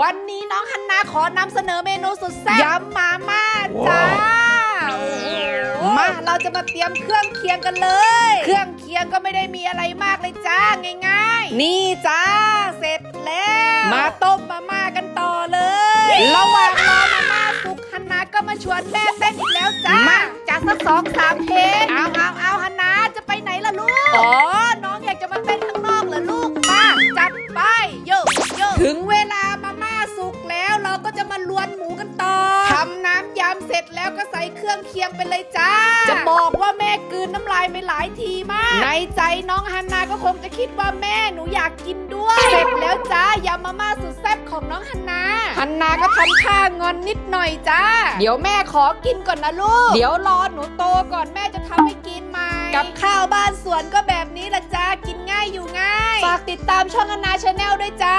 วันนี้น้องฮันนาขอนำเสนอเมนูสุดแซ่บยำมาม่าจ้าโอ้โหมาเราจะมาเตรียมเครื่องเคียงกันเลย เครื่องเคียงก็ไม่ได้มีอะไรมากเลยจ้าง่ายๆ นี่จ้าเสร็จแล้ว มาต้มมาม่ากันต่อเลย ระหว่างรอมาม่าสุกฮันนาก็มาชวนแม่เต้นอีกแล้วจ้ามาจัดสักสองสามเพลงเอาเอาเอาฮันนาจะไปไหนล่ะลูกอ๋อน้องอยากจะมาเต้นข้างนอกเหรอลูกมาจัดไปโยโยถึงเว กันต่อทำน้ำยำเสร็จแล้วก็ใส่เครื่องเคียงไปเลยจ้า จะบอกว่าแม่กลืนน้ำลายไปหลายทีมาก ในใจน้องฮันนาก็คงจะคิดว่าแม่หนูอยากกินด้วย เสร็จแล้วจ้ายำมาม่าสุดแซ่บของน้องฮันนา ฮันนาก็ทำท่างอนนิดหน่อยจ้า เดี๋ยวแม่ขอกินก่อนนะลูก เดี๋ยวรอหนูโตก่อนแม่จะทำให้กินใหม่กับข้าวบ้านสวนก็แบบนี้ละจ้า กินง่ายอยู่ง่าย ฝากติดตามช่องฮันนาชาแนลด้วยจ้า